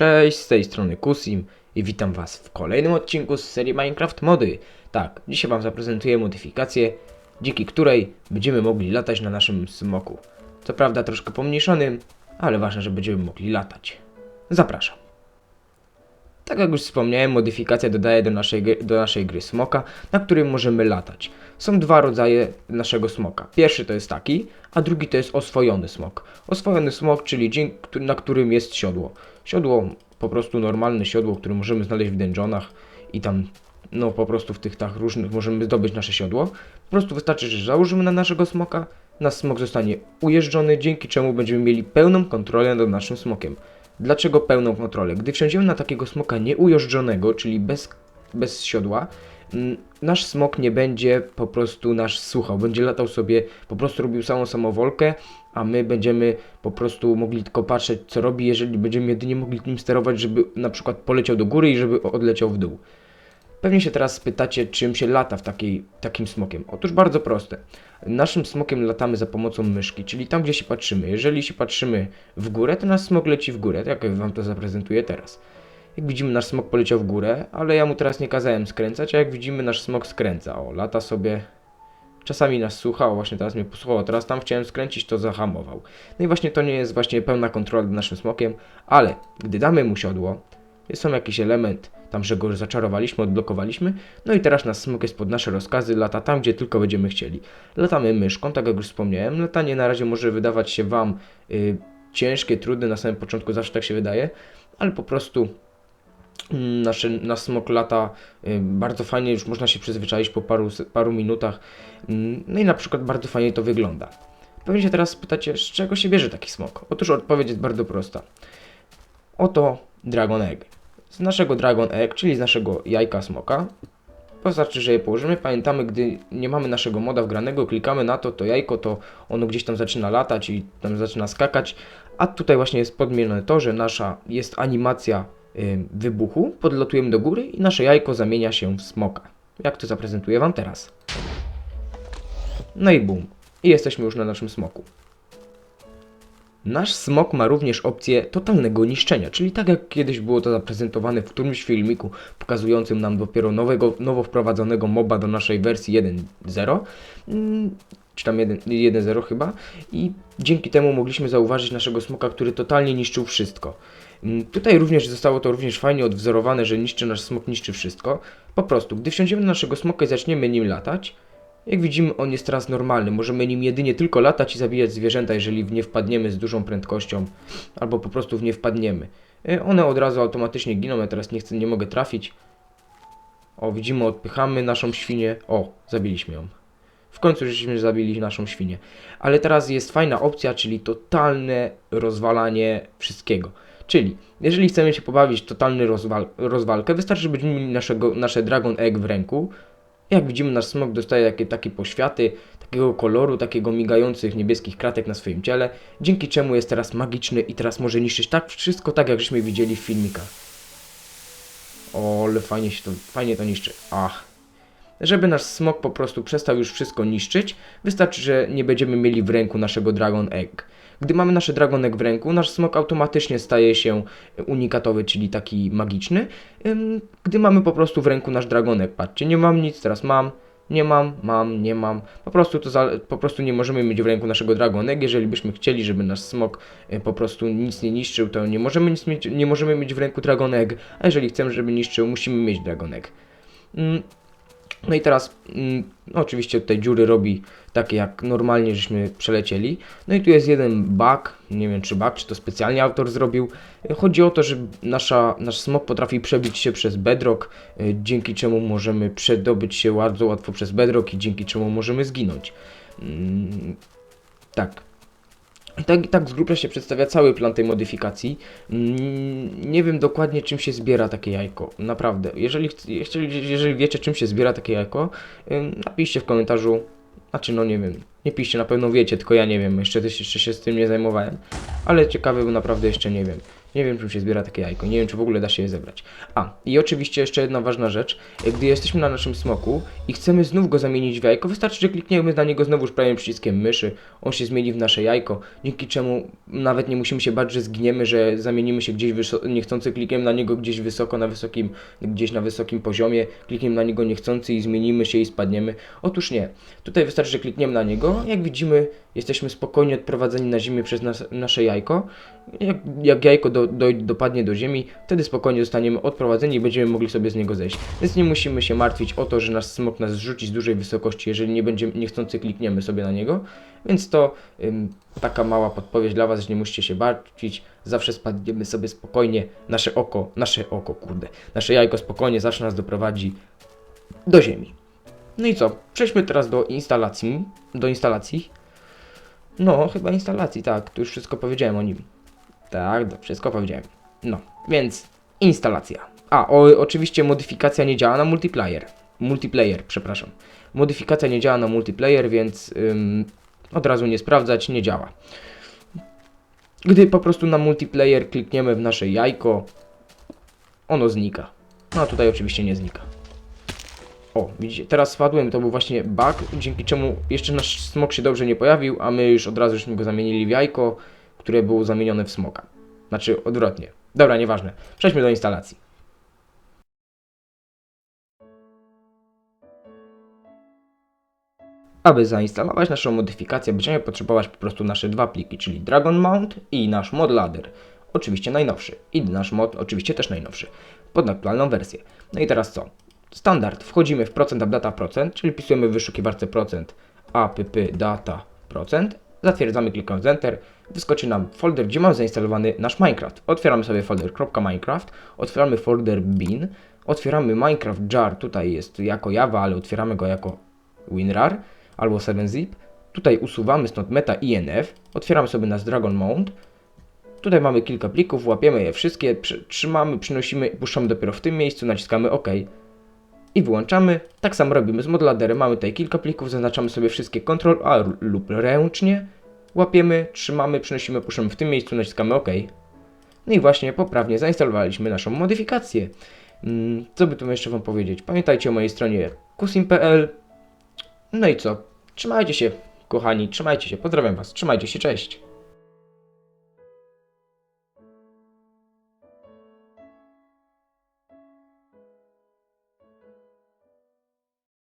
Cześć, z tej strony Kusim i witam Was w kolejnym odcinku z serii Minecraft Mody. Tak, dzisiaj Wam zaprezentuję modyfikację, dzięki której będziemy mogli latać na naszym smoku. Co prawda troszkę pomniejszonym, ale ważne, że będziemy mogli latać. Zapraszam. Tak jak już wspomniałem, modyfikacja dodaje do naszej, gry- do naszej gry smoka, na którym możemy latać. Są dwa rodzaje naszego smoka. Pierwszy to jest taki, a drugi to jest oswojony smok. Oswojony smok, czyli dzień, na którym jest siodło. Siodło, po prostu normalne siodło, które możemy znaleźć w dungeonach i tam, no po prostu w tych tak różnych możemy zdobyć nasze siodło. Po prostu wystarczy, że założymy na naszego smoka, nasz smok zostanie ujeżdżony, dzięki czemu będziemy mieli pełną kontrolę nad naszym smokiem. Dlaczego pełną kontrolę? Gdy wsiądziemy na takiego smoka nieujeżdżonego, czyli bez, bez siodła, nasz smok nie będzie po prostu nasz słuchał, będzie latał sobie, po prostu robił samą samowolkę, a my będziemy po prostu mogli tylko patrzeć co robi, jeżeli będziemy jedynie mogli nim sterować, żeby na przykład poleciał do góry i żeby odleciał w dół. Pewnie się teraz spytacie, czym się lata w takiej, takim smokiem. Otóż bardzo proste. Naszym smokiem latamy za pomocą myszki, czyli tam, gdzie się patrzymy. Jeżeli się patrzymy w górę, to nasz smok leci w górę, tak jak Wam to zaprezentuję teraz. Jak widzimy, nasz smok poleciał w górę, ale ja mu teraz nie kazałem skręcać, a jak widzimy, nasz smok skręca. O, lata sobie. Czasami nas słucha, o właśnie teraz mnie posłuchał, teraz tam chciałem skręcić, to zahamował. No i właśnie to nie jest właśnie pełna kontrola nad naszym smokiem, ale gdy damy mu siodło, jest tam jakiś element, tam, że go zaczarowaliśmy, odblokowaliśmy, no i teraz nasz smok jest pod nasze rozkazy, lata tam, gdzie tylko będziemy chcieli. Latamy myszką, tak jak już wspomniałem, latanie na razie może wydawać się Wam y, ciężkie, trudne, na samym początku zawsze tak się wydaje, ale po prostu mm, nasz, nasz smok lata y, bardzo fajnie, już można się przyzwyczaić po paru, paru minutach, Mm, no i na przykład bardzo fajnie to wygląda. Pewnie się teraz pytacie, z czego się bierze taki smok? Otóż odpowiedź jest bardzo prosta. Oto Dragon Egg. Z naszego Dragon Egg, czyli z naszego jajka smoka, wystarczy, że je położymy. Pamiętamy, gdy nie mamy naszego moda wgranego, klikamy na to, to jajko, to ono gdzieś tam zaczyna latać i tam zaczyna skakać. A tutaj właśnie jest podmienione to, że nasza jest animacja y, wybuchu, podlatujemy do góry i nasze jajko zamienia się w smoka. Jak to zaprezentuję Wam teraz. No i bum. I jesteśmy już na naszym smoku. Nasz smok ma również opcję totalnego niszczenia, czyli tak jak kiedyś było to zaprezentowane w którymś filmiku pokazującym nam dopiero nowego, nowo wprowadzonego moba do naszej wersji 1.0, mm, czy tam 1 1.0 chyba, i dzięki temu mogliśmy zauważyć naszego smoka, który totalnie niszczył wszystko. Mm, Tutaj również zostało to również fajnie odwzorowane, że niszczy nasz smok, niszczy wszystko. Po prostu, gdy wsiądziemy na naszego smoka i zaczniemy nim latać, jak widzimy, on jest teraz normalny. Możemy nim jedynie tylko latać i zabijać zwierzęta, jeżeli w nie wpadniemy z dużą prędkością, albo po prostu w nie wpadniemy. E, One od razu automatycznie giną, ja teraz nie chcę, nie mogę trafić. O, widzimy, odpychamy naszą świnię. O, zabiliśmy ją. W końcu żeśmy zabili naszą świnię. Ale teraz jest fajna opcja, czyli totalne rozwalanie wszystkiego. Czyli, jeżeli chcemy się pobawić totalny rozwal rozwalkę, wystarczy, żebyśmy mieli naszego, nasze Dragon Egg w ręku. Jak widzimy, nasz smok dostaje takie, takie poświaty, takiego koloru, takiego migających niebieskich kratek na swoim ciele, dzięki czemu jest teraz magiczny i teraz może niszczyć tak wszystko, tak jak żeśmy widzieli w filmikach. O, ale fajnie się to, fajnie to niszczy. Ach. Żeby nasz smok po prostu przestał już wszystko niszczyć, wystarczy, że nie będziemy mieli w ręku naszego Dragon Egg. Gdy mamy nasze Dragon Egg w ręku, nasz smok automatycznie staje się unikatowy, czyli taki magiczny. Gdy mamy po prostu w ręku nasz Dragon Egg, patrzcie, nie mam nic, teraz mam, nie mam, mam, nie mam. Po prostu to za, po prostu nie możemy mieć w ręku naszego Dragon Egg. Jeżeli byśmy chcieli, żeby nasz smok y, po prostu nic nie niszczył, to nie możemy nic mieć, nie możemy mieć w ręku Dragon Egg, a jeżeli chcemy, żeby niszczył, musimy mieć Dragon Egg. No i teraz, mm, oczywiście tutaj dziury robi takie jak normalnie żeśmy przelecieli. No i tu jest jeden bug, nie wiem czy bug, czy to specjalnie autor zrobił. Chodzi o to, że nasza, nasz smok potrafi przebić się przez bedrock, y, dzięki czemu możemy przedobyć się bardzo łatwo przez bedrock i dzięki czemu możemy zginąć. Mm, tak. I tak, tak grubsza się przedstawia cały plan tej modyfikacji. Mm, Nie wiem dokładnie czym się zbiera takie jajko, naprawdę. Jeżeli, jeżeli, jeżeli wiecie czym się zbiera takie jajko, napiszcie w komentarzu. Znaczy no nie wiem, nie piszcie, na pewno wiecie, tylko ja nie wiem, jeszcze, jeszcze się z tym nie zajmowałem. Ale ciekawy, bo naprawdę jeszcze nie wiem. Nie wiem, czym się zbiera takie jajko. Nie wiem, czy w ogóle da się je zebrać. A, i oczywiście jeszcze jedna ważna rzecz. Gdy jesteśmy na naszym smoku i chcemy znów go zamienić w jajko, wystarczy, że klikniemy na niego znowuż prawym przyciskiem myszy. On się zmieni w nasze jajko, dzięki czemu nawet nie musimy się bać, że zgniemy, że zamienimy się gdzieś niechcący klikiem na niego gdzieś wysoko, na wysokim, gdzieś na wysokim poziomie, klikniemy na niego niechcący i zmienimy się i spadniemy. Otóż nie. Tutaj wystarczy, że klikniemy na niego. Jak widzimy, jesteśmy spokojnie odprowadzeni na ziemię przez nas, nasze jajko. Jak, jak jajko do, do, dopadnie do ziemi, wtedy spokojnie zostaniemy odprowadzeni i będziemy mogli sobie z niego zejść. Więc nie musimy się martwić o to, że nasz smok nas zrzuci z dużej wysokości, jeżeli nie będziemy niechcący klikniemy sobie na niego. Więc to ym, taka mała podpowiedź dla Was, że nie musicie się martwić. Zawsze spadniemy sobie spokojnie. Nasze oko, nasze oko, kurde, nasze jajko spokojnie zawsze nas doprowadzi do ziemi. No i co? Przejdźmy teraz do instalacji. Do instalacji. No, chyba instalacji, tak. Tu już wszystko powiedziałem o nim. Tak, wszystko powiedziałem. No, więc instalacja. A, o, oczywiście modyfikacja nie działa na multiplayer. Multiplayer, przepraszam. Modyfikacja nie działa na multiplayer, więc ym, od razu nie sprawdzać, nie działa. Gdy po prostu na multiplayer klikniemy w nasze jajko, ono znika. No a tutaj oczywiście nie znika. O, widzicie, teraz spadłem, to był właśnie bug, dzięki czemu jeszcze nasz smok się dobrze nie pojawił, a my już od razu go zamienili w jajko, które było zamienione w smoka. Znaczy odwrotnie. Dobra, nieważne. Przejdźmy do instalacji. Aby zainstalować naszą modyfikację, będziemy potrzebować po prostu nasze dwa pliki, czyli Dragon Mount i nasz mod ladder. Oczywiście najnowszy. I nasz mod oczywiście też najnowszy. Pod aktualną wersję. No i teraz co? Standard. Wchodzimy w procent updata procent, czyli wpisujemy w wyszukiwarce procent app data procent. Zatwierdzamy klikając Enter. Wyskoczy nam folder, gdzie mamy zainstalowany nasz Minecraft. Otwieramy sobie folder .minecraft, otwieramy folder bin, otwieramy Minecraft jar, tutaj jest jako Java, ale otwieramy go jako WinRAR albo 7zip. Tutaj usuwamy stąd meta INF, otwieramy sobie nasz Dragon Mount. Tutaj mamy kilka plików, łapiemy je wszystkie, trzymamy, przynosimy i puszczamy dopiero w tym miejscu, naciskamy OK i wyłączamy. Tak samo robimy z modladerem. Mamy tutaj kilka plików, zaznaczamy sobie wszystkie Ctrl A lub ręcznie. Łapiemy, trzymamy, przynosimy, puszczamy w tym miejscu, naciskamy OK. No i właśnie poprawnie zainstalowaliśmy naszą modyfikację. Mm, Co by tu jeszcze Wam powiedzieć? Pamiętajcie o mojej stronie kusim.pl. No i co? Trzymajcie się, kochani, trzymajcie się. Pozdrawiam Was. Trzymajcie się, cześć.